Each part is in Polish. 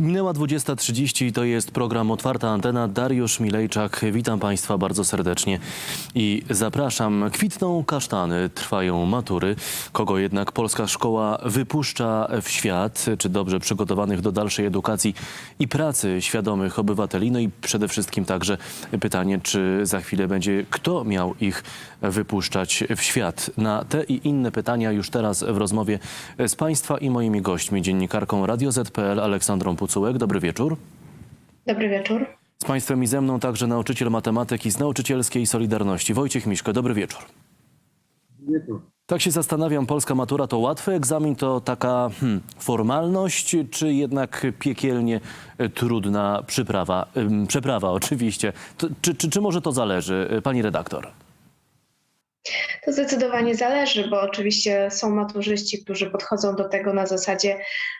Minęła 20.30, to jest program Otwarta Antena. Dariusz Milejczak, witam Państwa bardzo serdecznie i zapraszam. Kwitną kasztany, trwają matury. Kogo jednak polska szkoła wypuszcza w świat, czy dobrze przygotowanych do dalszej edukacji i pracy świadomych obywateli? No i przede wszystkim także pytanie, czy za chwilę będzie kto miał ich wypuszczać w świat? Na te i inne pytania już teraz w rozmowie z Państwa i moimi gośćmi, dziennikarką Radio ZPL Aleksandrą Pucułek. Dobry wieczór. Dobry wieczór. Z Państwem i ze mną także nauczyciel matematyki z Nauczycielskiej Solidarności. Wojciech Miszko, dobry wieczór. Tak się zastanawiam, polska matura to łatwy egzamin, to taka hmm, formalność, czy jednak piekielnie e, trudna przyprawa? Przeprawa oczywiście. To, czy, czy, czy może to zależy, e, pani redaktor? To zdecydowanie zależy, bo oczywiście są maturzyści, którzy podchodzą do tego na zasadzie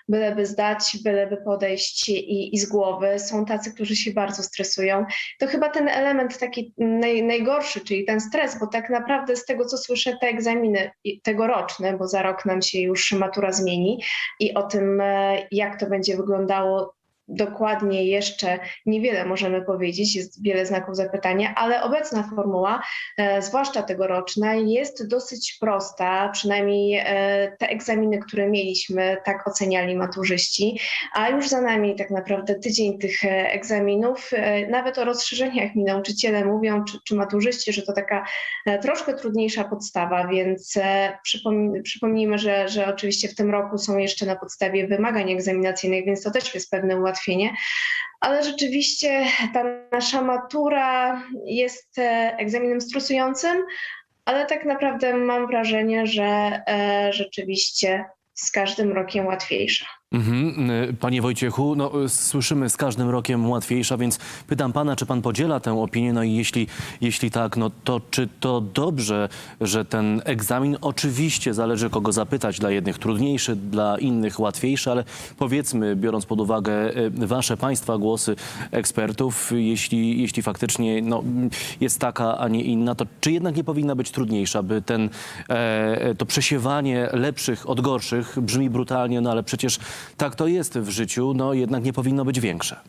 byleby zdać, byleby podejść i, i z głowy. Są tacy, którzy się bardzo stresują. To chyba ten element taki naj, najgorszy, czyli ten stres, bo tak naprawdę z tego, co słyszę, te egzaminy tegoroczne, bo za rok nam się już matura zmieni i o tym, e, jak to będzie wyglądało dokładnie jeszcze niewiele możemy powiedzieć, jest wiele znaków zapytania, ale obecna formuła e, zwłaszcza tegoroczna, jest dosyć prosta, przynajmniej e, te egzaminy, które mieliśmy, tak oceniali maturzyści, a już za nami tak naprawdę tydzień tych e, egzaminów. Nawet o rozszerzeniach mi nauczyciele mówią, czy, czy maturzyści, że to taka troszkę trudniejsza podstawa, więc przypomnij, przypomnijmy, że, że oczywiście w tym roku są jeszcze na podstawie wymagań egzaminacyjnych, więc to też jest pewne ułatwienie. Ale rzeczywiście ta nasza matura jest e, egzaminem stresującym, ale tak naprawdę mam wrażenie, że e, rzeczywiście z każdym rokiem łatwiejsza. Mhm. y, Panie Wojciechu, no, y, słyszymy z każdym rokiem łatwiejsza, więc pytam pana, czy pan podziela tę opinię? No i jeśli, jeśli tak, no to czy to dobrze, że ten egzamin oczywiście zależy kogo zapytać, dla jednych trudniejszy, dla innych łatwiejszy, ale powiedzmy, biorąc pod uwagę y, wasze państwa głosy ekspertów, jeśli, jeśli faktycznie no, jest taka, a nie inna, to czy jednak nie powinna być trudniejsza, by ten, e, to przesiewanie lepszych od gorszych brzmi brutalnie, no ale przecież tak to jest w życiu, no jednak nie powinno być większe.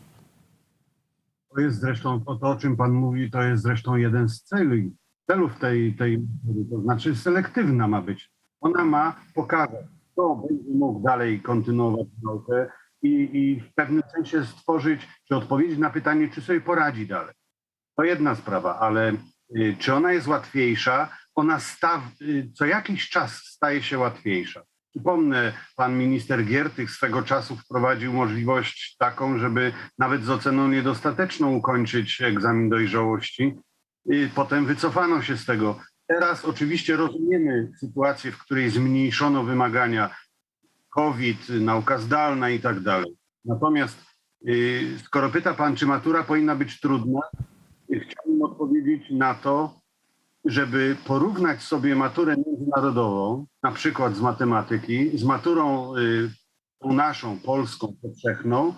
To jest zresztą to, to, o czym Pan mówi, to jest zresztą jeden z celów, celów tej, tej to znaczy selektywna ma być. Ona ma pokazać, kto będzie mógł dalej kontynuować naukę i, i w pewnym sensie stworzyć, czy odpowiedzieć na pytanie, czy sobie poradzi dalej. To jedna sprawa, ale y, czy ona jest łatwiejsza? Ona staw, y, co jakiś czas staje się łatwiejsza. Przypomnę, pan minister Giertych swego czasu wprowadził możliwość taką, żeby nawet z oceną niedostateczną ukończyć egzamin dojrzałości. Potem wycofano się z tego. Teraz oczywiście rozumiemy sytuację, w której zmniejszono wymagania COVID, nauka zdalna i tak dalej. Natomiast y, skoro pyta pan, czy matura powinna być trudna, y, chciałbym odpowiedzieć na to, żeby porównać sobie maturę międzynarodową, na przykład z matematyki, z maturą y, tą naszą, polską, powszechną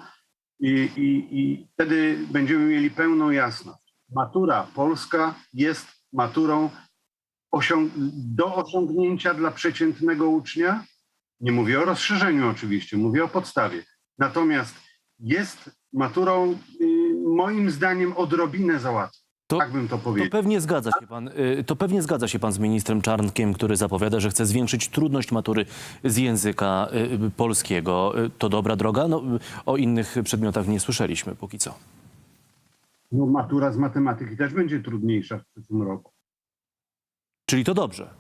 i, i, i wtedy będziemy mieli pełną jasność. Matura polska jest maturą osiąg- do osiągnięcia dla przeciętnego ucznia. Nie mówię o rozszerzeniu oczywiście, mówię o podstawie. Natomiast jest maturą y, moim zdaniem odrobinę załatwią. To- tak bym to To powiedział. pewnie zgadza się pan, y, to pewnie zgadza się pan z ministrem Czarnkiem, który zapowiada, że chce zwiększyć trudność matury z języka y, polskiego. Y, To dobra droga? No, o innych przedmiotach nie słyszeliśmy póki co. No, matura z matematyki też będzie trudniejsza w przyszłym roku. Czyli to dobrze.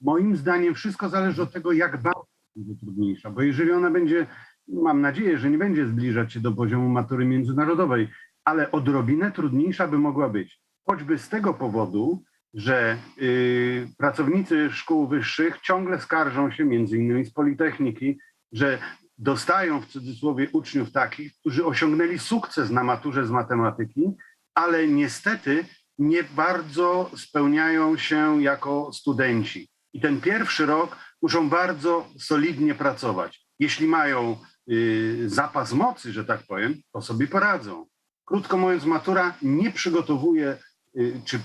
Moim zdaniem wszystko zależy od tego, jak bardzo będzie trudniejsza, bo jeżeli ona będzie, mam nadzieję, że nie będzie zbliżać się do poziomu matury międzynarodowej, ale odrobinę trudniejsza by mogła być. Choćby z tego powodu, że y, pracownicy szkół wyższych ciągle skarżą się, między innymi z Politechniki, że dostają w cudzysłowie uczniów takich, którzy osiągnęli sukces na maturze z matematyki, ale niestety nie bardzo spełniają się jako studenci. I ten pierwszy rok muszą bardzo solidnie pracować. Jeśli mają y, zapas mocy, że tak powiem, to sobie poradzą. Krótko mówiąc, matura nie przygotowuje, y, czy,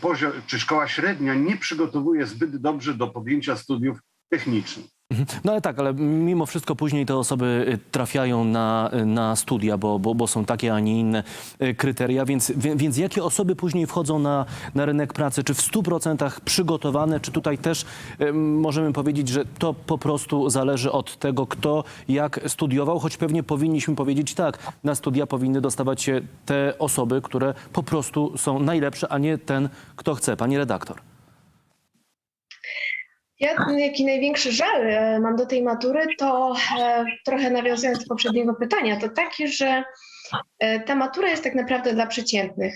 czy szkoła średnia nie przygotowuje zbyt dobrze do podjęcia studiów technicznych. No ale tak, ale mimo wszystko później te osoby y, trafiają na, y, na studia, bo, bo, bo są takie, a nie inne y, kryteria, więc, więc jakie osoby później wchodzą na, na rynek pracy? Czy w 100% przygotowane, czy tutaj też możemy powiedzieć, że to po prostu zależy od tego, kto jak studiował, choć pewnie powinniśmy powiedzieć tak, na studia powinny dostawać się te osoby, które po prostu są najlepsze, a nie ten, kto chce. Pani redaktor. Ja jaki największy żal e, mam do tej matury, to e, trochę nawiązując do poprzedniego pytania, to taki, że e, ta matura jest tak naprawdę dla przeciętnych.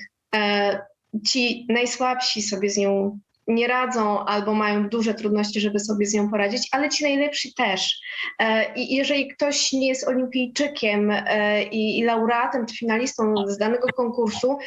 Ci najsłabsi sobie z nią nie radzą albo mają duże trudności, żeby sobie z nią poradzić, ale ci najlepsi też. I jeżeli ktoś nie jest olimpijczykiem i, i laureatem czy finalistą z danego konkursu,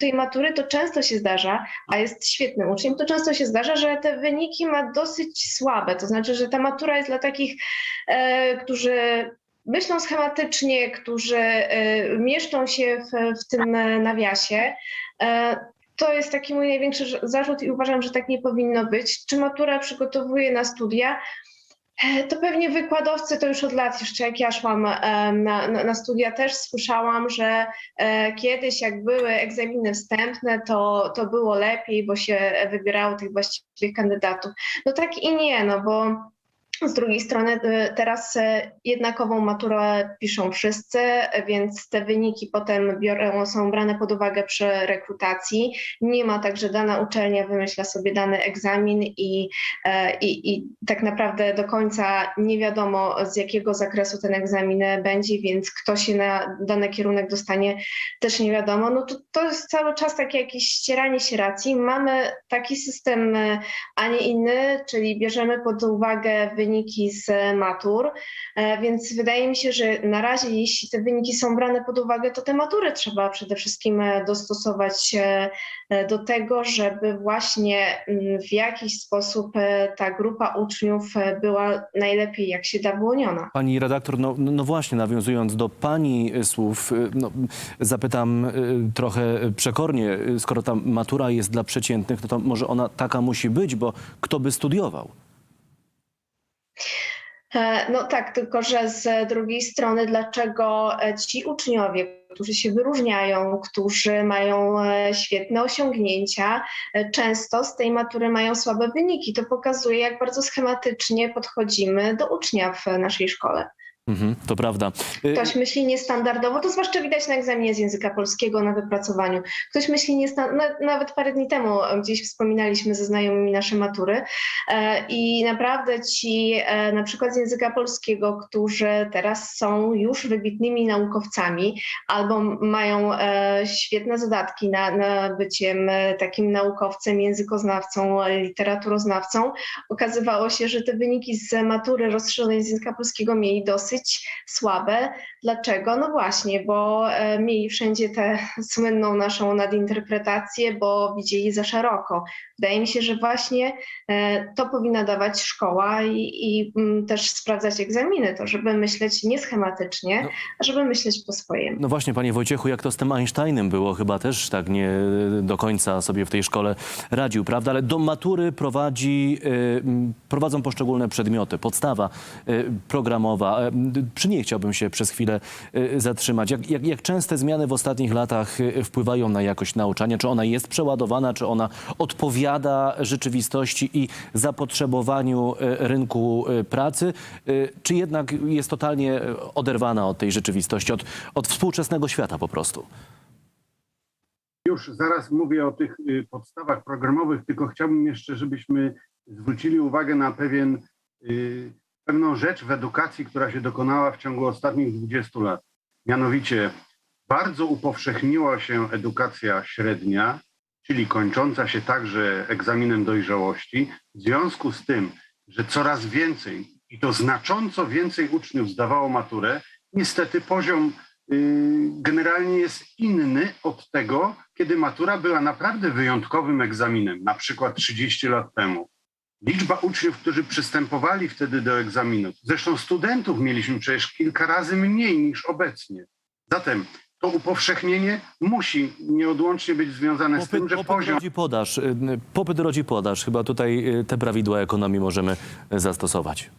tej matury to często się zdarza, a jest świetnym uczniem, to często się zdarza, że te wyniki ma dosyć słabe. To znaczy, że ta matura jest dla takich, e, którzy myślą schematycznie, którzy e, mieszczą się w, w tym e, nawiasie. E, to jest taki mój największy zarzut i uważam, że tak nie powinno być. Czy matura przygotowuje na studia? E, To pewnie wykładowcy to już od lat, jeszcze jak ja szłam e, na, na, na studia, też słyszałam, że e, kiedyś jak były egzaminy wstępne, to, to było lepiej, bo się wybierało tych właściwych kandydatów. No tak i nie, no bo z drugiej strony e, teraz e, jednakową maturę piszą wszyscy, więc te wyniki potem biorą, są brane pod uwagę przy rekrutacji. Nie ma tak, że dana uczelnia wymyśla sobie dany egzamin i, e, i, i tak naprawdę do końca nie wiadomo z jakiego zakresu ten egzamin będzie, więc kto się na dany kierunek dostanie też nie wiadomo. No to, to jest cały czas takie jakieś ścieranie się racji. Mamy taki system, e, a nie inny, czyli bierzemy pod uwagę wyniki z matur, e, więc wydaje mi się, że na razie jeśli te wyniki są brane pod uwagę, to te matury trzeba przede wszystkim e, dostosować e, do tego, żeby właśnie mm, w jakiś sposób ta grupa uczniów była najlepiej jak się da wyłoniona. Pani redaktor, no, no no właśnie, nawiązując do pani słów, no, zapytam trochę przekornie, skoro ta matura jest dla przeciętnych, no to może ona taka musi być, bo kto by studiował? E, No tak, tylko że z drugiej strony, dlaczego ci uczniowie, którzy się wyróżniają, którzy mają e, świetne osiągnięcia, e, często z tej matury mają słabe wyniki? To pokazuje, jak bardzo schematycznie podchodzimy do ucznia w naszej szkole. Mhm, to prawda. Y, Ktoś myśli niestandardowo, to zwłaszcza widać na egzaminie z języka polskiego na wypracowaniu. Ktoś myśli niestandardowo, nawet parę dni temu e, gdzieś wspominaliśmy ze znajomymi nasze matury e, i naprawdę ci e, na przykład z języka polskiego, którzy teraz są już wybitnymi naukowcami albo mają świetne zadatki na, na byciem takim naukowcem, językoznawcą, literaturoznawcą, okazywało się, że te wyniki z matury rozszerzonej z języka polskiego mieli dosyć słabe. Dlaczego? No właśnie, bo e, mieli wszędzie tę słynną naszą nadinterpretację, bo widzieli za szeroko. Wydaje mi się, że właśnie e, to powinna dawać szkoła i, i mm, też sprawdzać egzaminy, to żeby myśleć nie schematycznie, No. a żeby myśleć po swojemu. No właśnie, panie Wojciechu, jak to z tym Einsteinem było, chyba też tak nie do końca sobie w tej szkole radził, prawda? Ale do matury prowadzi, prowadzą poszczególne przedmioty, podstawa programowa. Przy niej chciałbym się przez chwilę y, zatrzymać. Jak, jak, jak częste zmiany w ostatnich latach y, wpływają na jakość nauczania? Czy ona jest przeładowana, czy ona odpowiada rzeczywistości i zapotrzebowaniu y, rynku pracy, czy jednak jest totalnie oderwana od tej rzeczywistości, od, od współczesnego świata po prostu? Już zaraz mówię o tych podstawach programowych, tylko chciałbym jeszcze, żebyśmy zwrócili uwagę na pewien, pewną rzecz w edukacji, która się dokonała w ciągu ostatnich 20 lat. Mianowicie bardzo upowszechniła się edukacja średnia, czyli kończąca się także egzaminem dojrzałości. W związku z tym, że coraz więcej i to znacząco więcej uczniów zdawało maturę, niestety poziom y, generalnie jest inny od tego, kiedy matura była naprawdę wyjątkowym egzaminem, na przykład 30 lat temu. Liczba uczniów, którzy przystępowali wtedy do egzaminów, zresztą studentów mieliśmy przecież kilka razy mniej niż obecnie. Zatem to upowszechnienie musi nieodłącznie być związane z tym, że popyt poziom rodzi podaż. y, Popyt rodzi podaż. Chyba tutaj y, te prawidła ekonomii możemy y, zastosować.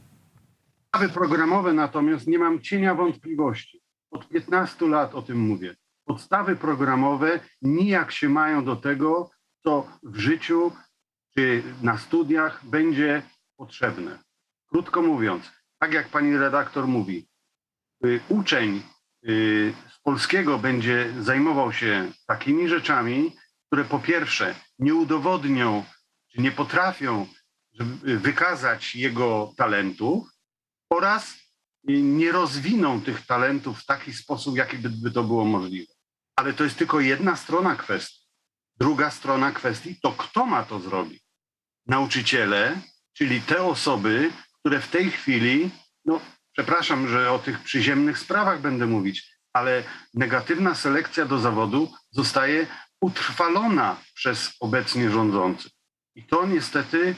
Podstawy programowe natomiast nie mam cienia wątpliwości. Od 15 lat o tym mówię. Podstawy programowe nijak się mają do tego, co w życiu czy na studiach będzie potrzebne. Krótko mówiąc, tak jak pani redaktor mówi, y, uczeń y, z polskiego będzie zajmował się takimi rzeczami, które po pierwsze nie udowodnią, czy nie potrafią wykazać jego talentów oraz y, nie rozwiną tych talentów w taki sposób, jaki by to było możliwe. Ale to jest tylko jedna strona kwestii. Druga strona kwestii to kto ma to zrobić? Nauczyciele, czyli te osoby, które w tej chwili, no przepraszam, że o tych przyziemnych sprawach będę mówić, ale negatywna selekcja do zawodu zostaje utrwalona przez obecnie rządzących. I to niestety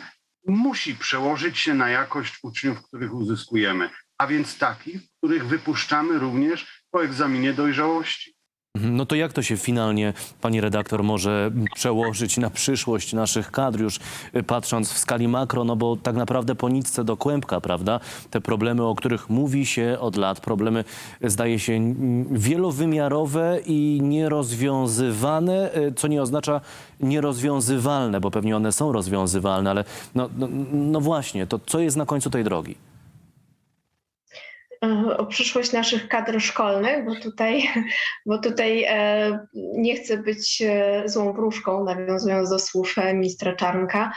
musi przełożyć się na jakość uczniów, których uzyskujemy, a więc takich, których wypuszczamy również po egzaminie dojrzałości. No to jak to się finalnie, pani redaktor, może przełożyć na przyszłość naszych kadr, już y, patrząc w skali makro, no bo tak naprawdę po nitce do kłębka, prawda? Te problemy, o których mówi się od lat, problemy y, zdaje się wielowymiarowe i nierozwiązywane, y, co nie oznacza nierozwiązywalne, bo pewnie one są rozwiązywalne, ale no, no, no właśnie, to co jest na końcu tej drogi? E, o przyszłość naszych kadr szkolnych, bo tutaj, bo tutaj e, nie chcę być e, złą wróżką, nawiązując do słów ministra Czarnka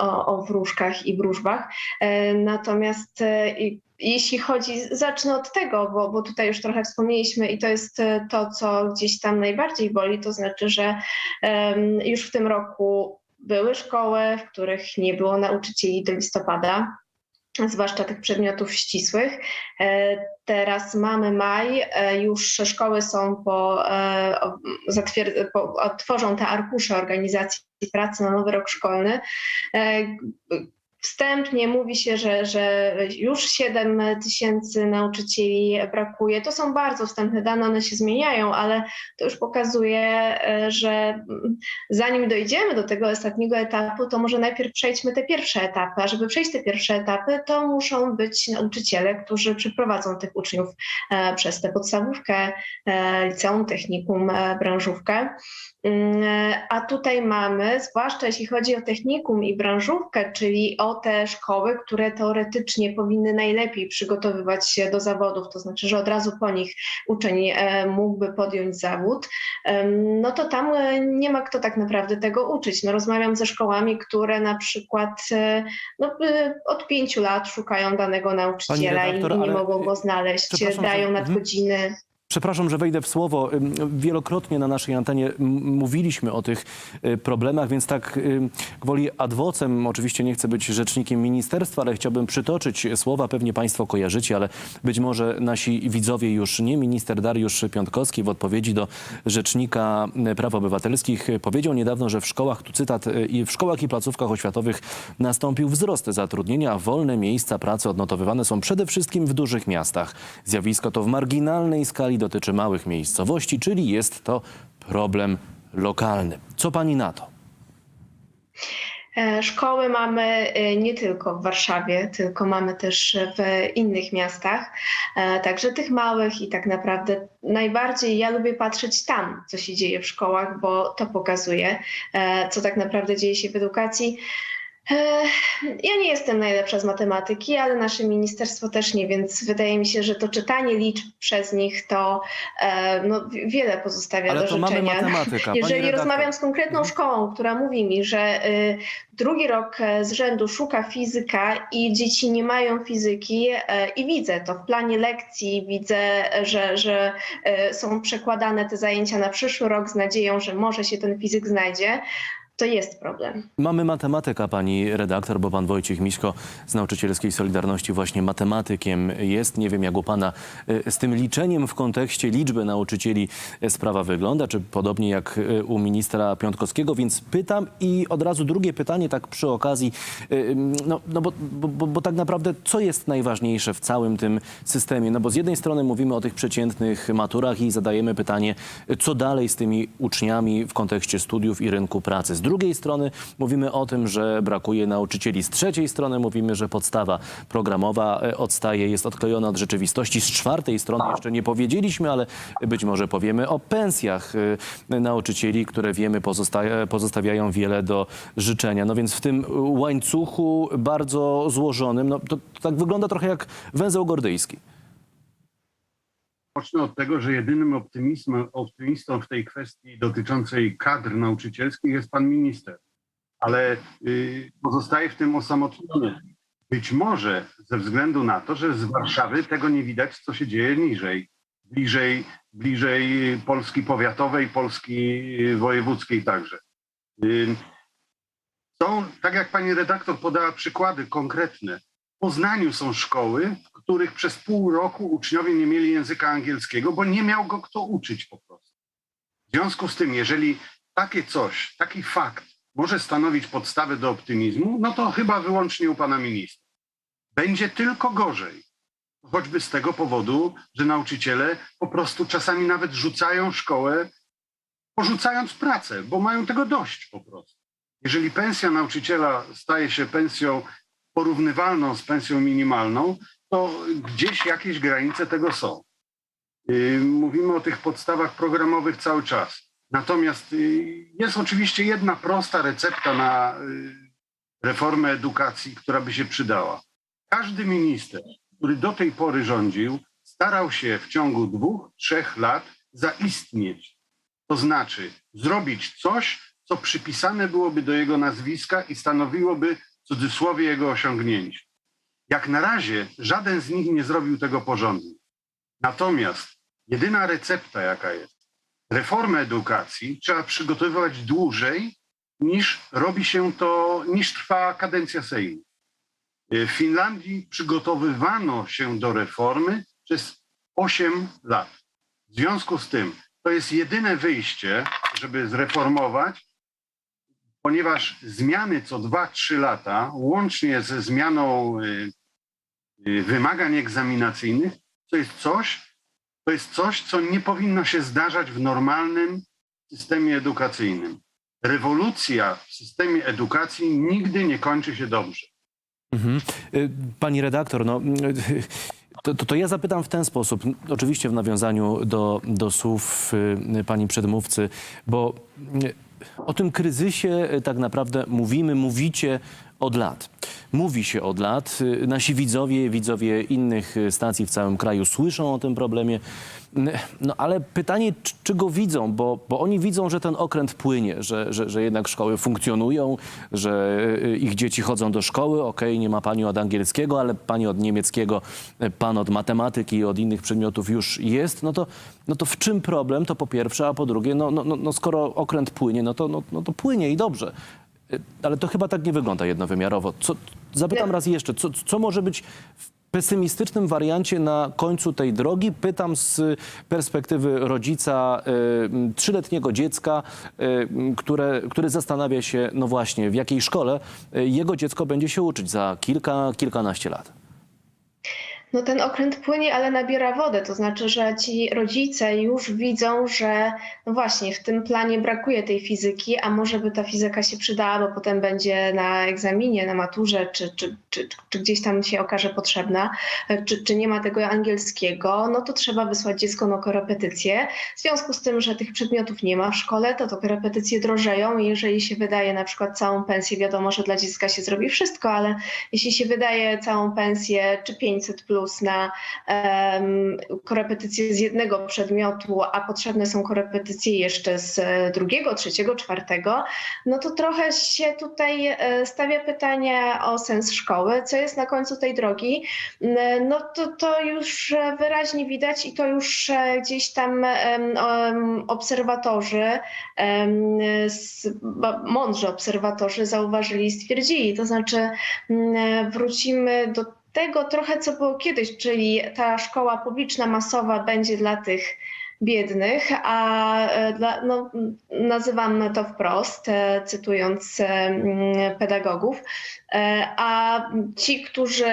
o, o wróżkach i wróżbach. Natomiast jeśli chodzi, zacznę od tego, bo, bo tutaj już trochę wspomnieliśmy i to jest to, co gdzieś tam najbardziej boli, to znaczy, że już w tym roku były szkoły, w których nie było nauczycieli do listopada zwłaszcza tych przedmiotów ścisłych. E, Teraz mamy maj, e, już szkoły są po, e, po otworzą te arkusze organizacji pracy na nowy rok szkolny. Wstępnie mówi się, że, że już 7 tysięcy nauczycieli brakuje. To są bardzo wstępne dane, one się zmieniają, ale to już pokazuje, e, że mm, zanim dojdziemy do tego ostatniego etapu, to może najpierw przejdźmy te pierwsze etapy. A żeby przejść te pierwsze etapy, to muszą być nauczyciele, którzy przeprowadzą tych uczniów e, przez tę podstawówkę, e, liceum, technikum, branżówkę. Mm, A tutaj mamy, zwłaszcza jeśli chodzi o technikum i branżówkę, czyli o te szkoły, które teoretycznie powinny najlepiej przygotowywać się do zawodów, to znaczy, że od razu po nich uczeń e, mógłby podjąć zawód, no to tam e, nie ma kto tak naprawdę tego uczyć. No, rozmawiam ze szkołami, które na przykład e, no, od pięciu lat szukają danego nauczyciela redaktor, i nie mogą go znaleźć, dają mhm. nadgodziny. Przepraszam, że wejdę w słowo. Wielokrotnie na naszej antenie mówiliśmy o tych y, problemach, więc tak ym, gwoli ad vocem, oczywiście nie chcę być rzecznikiem ministerstwa, ale chciałbym przytoczyć słowa, pewnie Państwo kojarzycie, ale być może nasi widzowie już nie. Minister Dariusz Piątkowski w odpowiedzi do Rzecznika Praw Obywatelskich powiedział niedawno, że w szkołach, tu cytat, y, w szkołach i placówkach oświatowych nastąpił wzrost zatrudnienia, wolne miejsca pracy odnotowywane są przede wszystkim w dużych miastach. Zjawisko to w marginalnej dotyczy małych miejscowości, czyli jest to problem lokalny. Co pani na to? E, Szkoły mamy e, nie tylko w Warszawie, tylko mamy też w innych miastach, e, także tych małych i tak naprawdę najbardziej ja lubię patrzeć tam, co się dzieje w szkołach, bo to pokazuje, co tak naprawdę dzieje się w edukacji. Ja nie jestem najlepsza z matematyki, ale nasze ministerstwo też nie, więc wydaje mi się, że to czytanie liczb przez nich to e, no, wi- wiele pozostawia Ale do to mamy życzenia. matematyka. Pani Jeżeli rozmawiam z konkretną szkołą, która mówi mi, że y, drugi rok e, z rzędu szuka fizyka i dzieci nie mają fizyki e, i widzę to w planie lekcji, widzę, że, że są przekładane te zajęcia na przyszły rok z nadzieją, że może się ten fizyk znajdzie, to jest problem. Mamy matematyka, pani redaktor, bo pan Wojciech Miśko z Nauczycielskiej Solidarności właśnie matematykiem jest. Nie wiem, jak u pana y, z tym liczeniem w kontekście liczby nauczycieli y, sprawa wygląda, czy podobnie jak y, u ministra Piątkowskiego, więc pytam i od razu drugie pytanie, tak przy okazji, no, no bo, bo, bo, bo tak naprawdę co jest najważniejsze w całym tym systemie? No bo z jednej strony mówimy o tych przeciętnych maturach i zadajemy pytanie, co dalej z tymi uczniami w kontekście studiów i rynku pracy. Z drugiej strony mówimy o tym, że brakuje nauczycieli. Z trzeciej strony mówimy, że podstawa programowa e, odstaje, jest odklejona od rzeczywistości. Z czwartej strony jeszcze nie powiedzieliśmy, ale być może powiemy o pensjach e, nauczycieli, które wiemy pozosta- pozostawiają wiele do życzenia. No więc w tym łańcuchu bardzo złożonym, no to, to tak wygląda trochę jak węzeł gordyjski. Pocznę od tego, że jedynym optymizmem, optymistą w tej kwestii dotyczącej kadr nauczycielskich jest pan minister, ale y, pozostaje w tym osamotniony. Być może ze względu na to, że z Warszawy tego nie widać, co się dzieje niżej, bliżej, bliżej Polski powiatowej, Polski wojewódzkiej także. Y, Są, tak jak pani redaktor podała przykłady konkretne, Poznaniu są szkoły, w których przez pół roku uczniowie nie mieli języka angielskiego, bo nie miał go kto uczyć po prostu. W związku z tym, jeżeli takie coś, taki fakt może stanowić podstawę do optymizmu, no to chyba wyłącznie u pana ministra. Będzie tylko gorzej. Choćby z tego powodu, że nauczyciele po prostu czasami nawet rzucają szkołę, porzucając pracę, bo mają tego dość po prostu. Jeżeli pensja nauczyciela staje się pensją porównywalną z pensją minimalną, to gdzieś jakieś granice tego są. Yy, Mówimy o tych podstawach programowych cały czas. Natomiast yy, jest oczywiście jedna prosta recepta na yy, reformę edukacji, która by się przydała. Każdy minister, który do tej pory rządził, starał się w ciągu dwóch, trzech lat zaistnieć. To znaczy zrobić coś, co przypisane byłoby do jego nazwiska i stanowiłoby w cudzysłowie jego osiągnięcie. Jak na razie żaden z nich nie zrobił tego porządnie. Natomiast jedyna recepta, jaka jest, reformę edukacji trzeba przygotowywać dłużej niż robi się to, niż trwa kadencja Sejmu. W Finlandii przygotowywano się do reformy przez 8 lat. W związku z tym to jest jedyne wyjście, żeby zreformować, ponieważ zmiany co 2-3 lata, łącznie ze zmianą y, y, wymagań egzaminacyjnych, to jest coś, to jest coś, co nie powinno się zdarzać w normalnym systemie edukacyjnym. Rewolucja w systemie edukacji nigdy nie kończy się dobrze. Mhm. Y, Pani redaktor, no, to, to, to ja zapytam w ten sposób, oczywiście w nawiązaniu do, do słów pani przedmówcy, bo o tym kryzysie y, tak naprawdę mówimy, mówicie od lat. Mówi się od lat. Y, Nasi widzowie, widzowie innych y, stacji w całym kraju słyszą o tym problemie. No ale pytanie, czy, go widzą, bo, bo oni widzą, że ten okręt płynie, że, że, że jednak szkoły funkcjonują, że y, ich dzieci chodzą do szkoły. Okej, nie ma pani od angielskiego, ale pani od niemieckiego, pan od matematyki i od innych przedmiotów już jest. No to, no to w czym problem? To po pierwsze, a po drugie, no, no, no, no skoro okręt płynie, no to, no, no to płynie i dobrze. Y, Ale to chyba tak nie wygląda jednowymiarowo. Co, zapytam raz jeszcze, co, co może być w pesymistycznym wariancie na końcu tej drogi? Pytam z perspektywy rodzica y, trzyletniego dziecka, y, które, który zastanawia się, no właśnie, w jakiej szkole y, jego dziecko będzie się uczyć za kilka, kilkanaście lat. No ten okręt płynie, ale nabiera wodę, to znaczy, że ci rodzice już widzą, że no właśnie w tym planie brakuje tej fizyki, a może by ta fizyka się przydała, bo potem będzie na egzaminie, na maturze, czy, czy, czy, czy gdzieś tam się okaże potrzebna, czy, czy nie ma tego angielskiego, no to trzeba wysłać dziecko na korepetycje. W związku z tym, że tych przedmiotów nie ma w szkole, to to korepetycje drożeją i jeżeli się wydaje na przykład całą pensję, wiadomo, że dla dziecka się zrobi wszystko, ale jeśli się wydaje całą pensję czy 500 plus na um, korepetycje z jednego przedmiotu, a potrzebne są korepetycje jeszcze z drugiego, trzeciego, czwartego, no to trochę się tutaj e, stawia pytanie o sens szkoły, co jest na końcu tej drogi. No to, to już wyraźnie widać i to już e, gdzieś tam em, obserwatorzy, ba- mądrzy obserwatorzy zauważyli i stwierdzili. To znaczy wrócimy do tego trochę, co było kiedyś, czyli ta szkoła publiczna, masowa będzie dla tych biednych, a e, dla, no, nazywam to wprost, e, cytując e, mm, pedagogów, a ci, którzy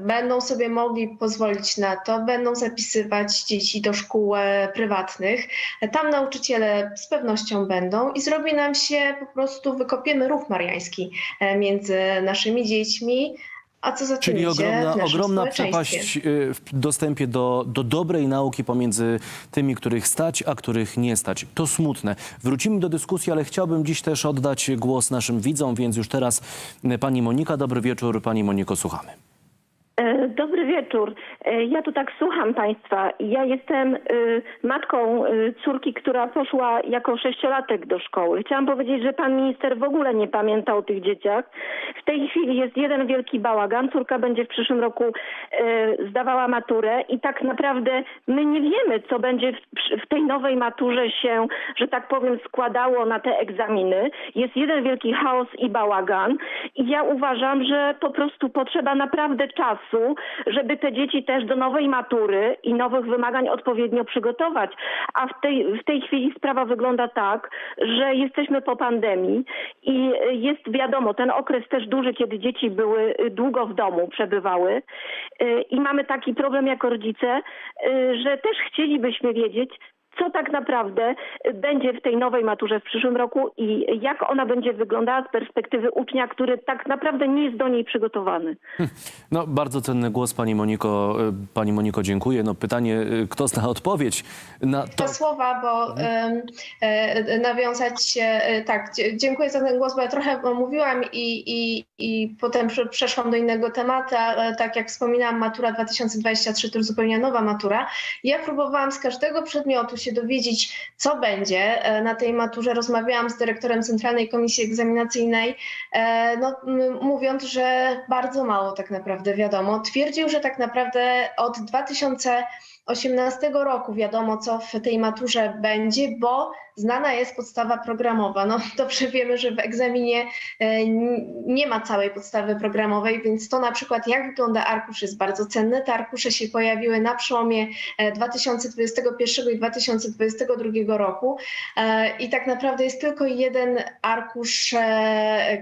będą sobie mogli pozwolić na to, będą zapisywać dzieci do szkół prywatnych. Tam nauczyciele z pewnością będą i zrobi nam się po prostu, wykopiemy rów mariański między naszymi dziećmi, a co za tym Czyli idzie ogromna, naszym ogromna społeczeństwie. przepaść y, w dostępie do, do dobrej nauki pomiędzy tymi, których stać, a których nie stać. To smutne. Wrócimy do dyskusji, ale chciałbym dziś też oddać głos naszym widzom, więc już teraz y, pani Monika. Dobry wieczór. Pani Moniko, słuchamy. E, Dobry wieczór. E, Ja tu tak słucham Państwa. Ja jestem y, matką y, córki, która poszła jako sześciolatek do szkoły. Chciałam powiedzieć, że Pan Minister w ogóle nie pamięta o tych dzieciach. W tej chwili jest jeden wielki bałagan. Córka będzie w przyszłym roku zdawała maturę i tak naprawdę my nie wiemy, co będzie w tej nowej maturze się, że tak powiem, składało na te egzaminy. Jest jeden wielki chaos i bałagan i ja uważam, że po prostu potrzeba naprawdę czasu, żeby te dzieci też do nowej matury i nowych wymagań odpowiednio przygotować. A w tej, w tej chwili sprawa wygląda tak, że jesteśmy po pandemii i jest wiadomo, ten okres też duży, kiedy dzieci były y, długo w domu, przebywały y, i mamy taki problem jako rodzice, y, że też chcielibyśmy wiedzieć, co tak naprawdę będzie w tej nowej maturze w przyszłym roku i jak ona będzie wyglądała z perspektywy ucznia, który tak naprawdę nie jest do niej przygotowany. No, bardzo cenny głos, pani Moniko. Y, Pani Moniko, dziękuję. No, pytanie, y, kto zna odpowiedź na to? Dwa słowa, bo em, e, nawiązać się, e, tak, dziękuję za ten głos, bo ja trochę mówiłam i, i, i potem prze- przeszłam do innego tematu, ale tak jak wspominałam, matura 2023 to już zupełnie nowa matura. Ja próbowałam z każdego przedmiotu się dowiedzieć, co będzie e, na tej maturze. Rozmawiałam z dyrektorem Centralnej Komisji Egzaminacyjnej, e, no, mówiąc, że bardzo mało tak naprawdę wiadomo. Twierdził, że tak naprawdę od 2000 2018 roku wiadomo, co w tej maturze będzie, bo znana jest podstawa programowa. No dobrze wiemy, że w egzaminie e, nie ma całej podstawy programowej, więc to na przykład jak wygląda arkusz jest bardzo cenne. Te arkusze się pojawiły na przełomie e, 2021 i 2022 roku E, i tak naprawdę jest tylko jeden arkusz,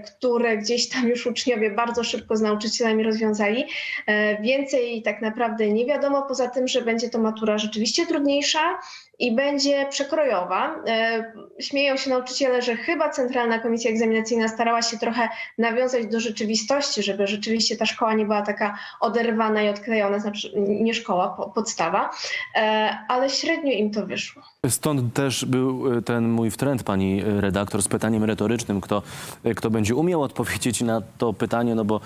który gdzieś tam już uczniowie bardzo szybko z nauczycielami rozwiązali. E, Więcej tak naprawdę nie wiadomo, poza tym, że będzie to matura rzeczywiście trudniejsza i będzie przekrojowa. E, Śmieją się nauczyciele, że chyba Centralna Komisja Egzaminacyjna starała się trochę nawiązać do rzeczywistości, żeby rzeczywiście ta szkoła nie była taka oderwana i odklejona, znaczy nie szkoła, po- podstawa, ale średnio im to wyszło. Stąd też był y, ten mój wtręt, pani y, redaktor, z pytaniem retorycznym, kto, y, kto będzie umiał odpowiedzieć na to pytanie, no bo,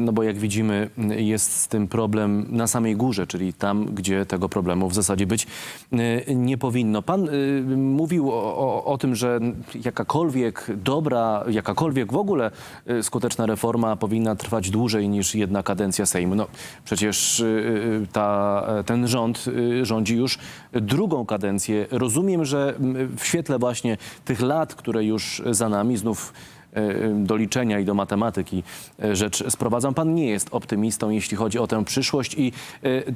no bo jak widzimy, jest z tym problem na samej górze, czyli tam, gdzie tego problemu w zasadzie być nie powinno. Pan mówił o, o, o tym, że jakakolwiek dobra, jakakolwiek w ogóle skuteczna reforma powinna trwać dłużej niż jedna kadencja Sejmu. No przecież ta, ten rząd rządzi już drugą kadencję. Rozumiem, że w świetle właśnie tych lat, które już za nami, znów y, y, do liczenia i do matematyki y, rzecz sprowadzam. Pan nie jest optymistą, jeśli chodzi o tę przyszłość i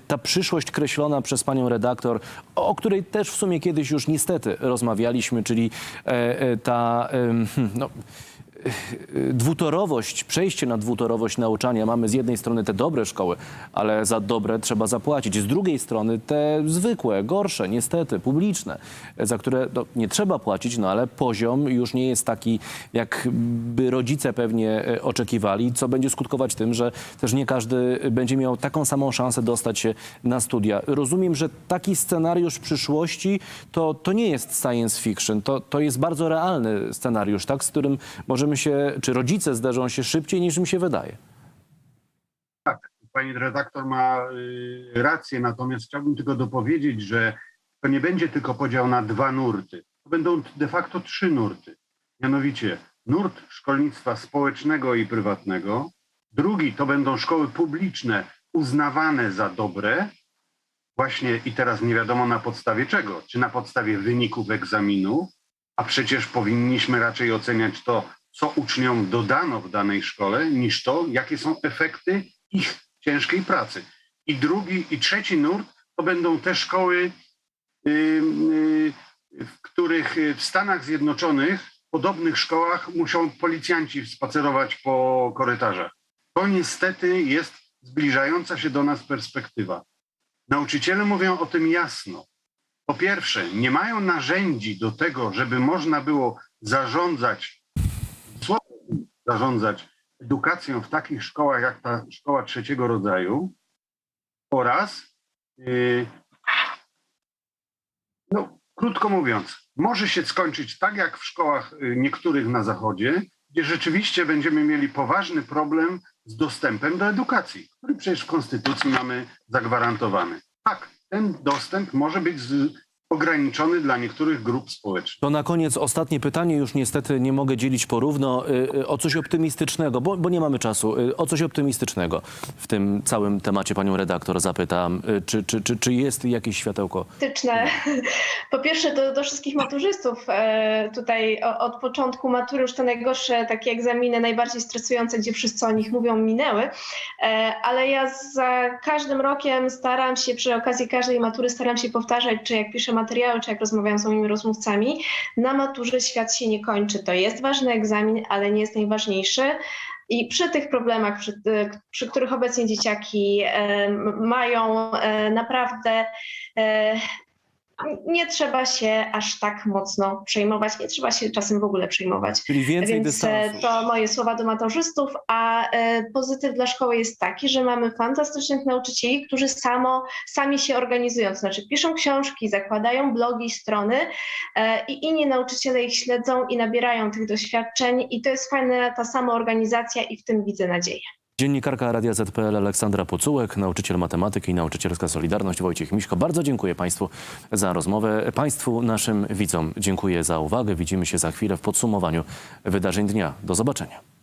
ta przyszłość kreślona przez panią redaktor, o której też w sumie kiedyś już niestety rozmawialiśmy, czyli e, e, ta hmm, no, dwutorowość, przejście na dwutorowość nauczania. Mamy z jednej strony te dobre szkoły, ale za dobre trzeba zapłacić. Z drugiej strony te zwykłe, gorsze, niestety, publiczne, za które no, nie trzeba płacić, no ale poziom już nie jest taki, jakby rodzice pewnie e, oczekiwali, co będzie skutkować tym, że też nie każdy będzie miał taką samą szansę dostać się na studia. Rozumiem, że taki scenariusz przyszłości to, to nie jest science fiction, to, to jest bardzo realny scenariusz, tak, z którym możemy się, czy rodzice zderzą się szybciej niż im się wydaje. Pani redaktor ma y, rację, natomiast chciałbym tylko dopowiedzieć, że to nie będzie tylko podział na dwa nurty. To będą de facto trzy nurty. Mianowicie nurt szkolnictwa społecznego i prywatnego, drugi to będą szkoły publiczne uznawane za dobre, właśnie i teraz nie wiadomo na podstawie czego, czy na podstawie wyników egzaminu, a przecież powinniśmy raczej oceniać to, co uczniom dodano w danej szkole, niż to, jakie są efekty ich ciężkiej pracy. I drugi, i trzeci nurt to będą te szkoły y, w których y, w Stanach Zjednoczonych w podobnych szkołach muszą policjanci spacerować po korytarzach. To niestety jest zbliżająca się do nas perspektywa. Nauczyciele mówią o tym jasno. Po pierwsze, nie mają narzędzi do tego, żeby można było zarządzać, zarządzać edukacją w takich szkołach jak ta szkoła trzeciego rodzaju oraz, yy, no, krótko mówiąc, może się skończyć tak jak w szkołach y, niektórych na zachodzie, gdzie rzeczywiście będziemy mieli poważny problem z dostępem do edukacji, który przecież w Konstytucji mamy zagwarantowany. Tak, ten dostęp może być ograniczony dla niektórych grup społecznych. To na koniec ostatnie pytanie, już niestety nie mogę dzielić porówno, y, y, o coś optymistycznego, bo, bo nie mamy czasu, y, o coś optymistycznego w tym całym temacie panią redaktor zapytam. Czy, czy, czy, czy jest jakieś światełko? Polityczne. Po pierwsze do, do wszystkich maturzystów. E, Tutaj od początku matury już te najgorsze takie egzaminy, najbardziej stresujące, gdzie wszyscy o nich mówią, minęły. E, Ale ja za każdym rokiem staram się, przy okazji każdej matury staram się powtarzać, czy jak piszę materiały, czy jak rozmawiam z moimi rozmówcami, na maturze świat się nie kończy. To jest ważny egzamin, ale nie jest najważniejszy. I przy tych problemach, przy, przy których obecnie dzieciaki e, mają e, naprawdę e, nie trzeba się aż tak mocno przejmować, nie trzeba się czasem w ogóle przejmować. Czyli więcej Więc e, dystansu. to moje słowa do maturzystów, a e, pozytyw dla szkoły jest taki, że mamy fantastycznych nauczycieli, którzy samo, sami się organizują, to znaczy piszą książki, zakładają blogi, strony e, i inni nauczyciele ich śledzą i nabierają tych doświadczeń i to jest fajna ta sama organizacja i w tym widzę nadzieję. Dziennikarka Radia ZPL Aleksandra Pocułek, nauczyciel matematyki i nauczycielska Solidarność Wojciech Miśko. Bardzo dziękuję Państwu za rozmowę. Państwu, naszym widzom dziękuję za uwagę. Widzimy się za chwilę w podsumowaniu wydarzeń dnia. Do zobaczenia.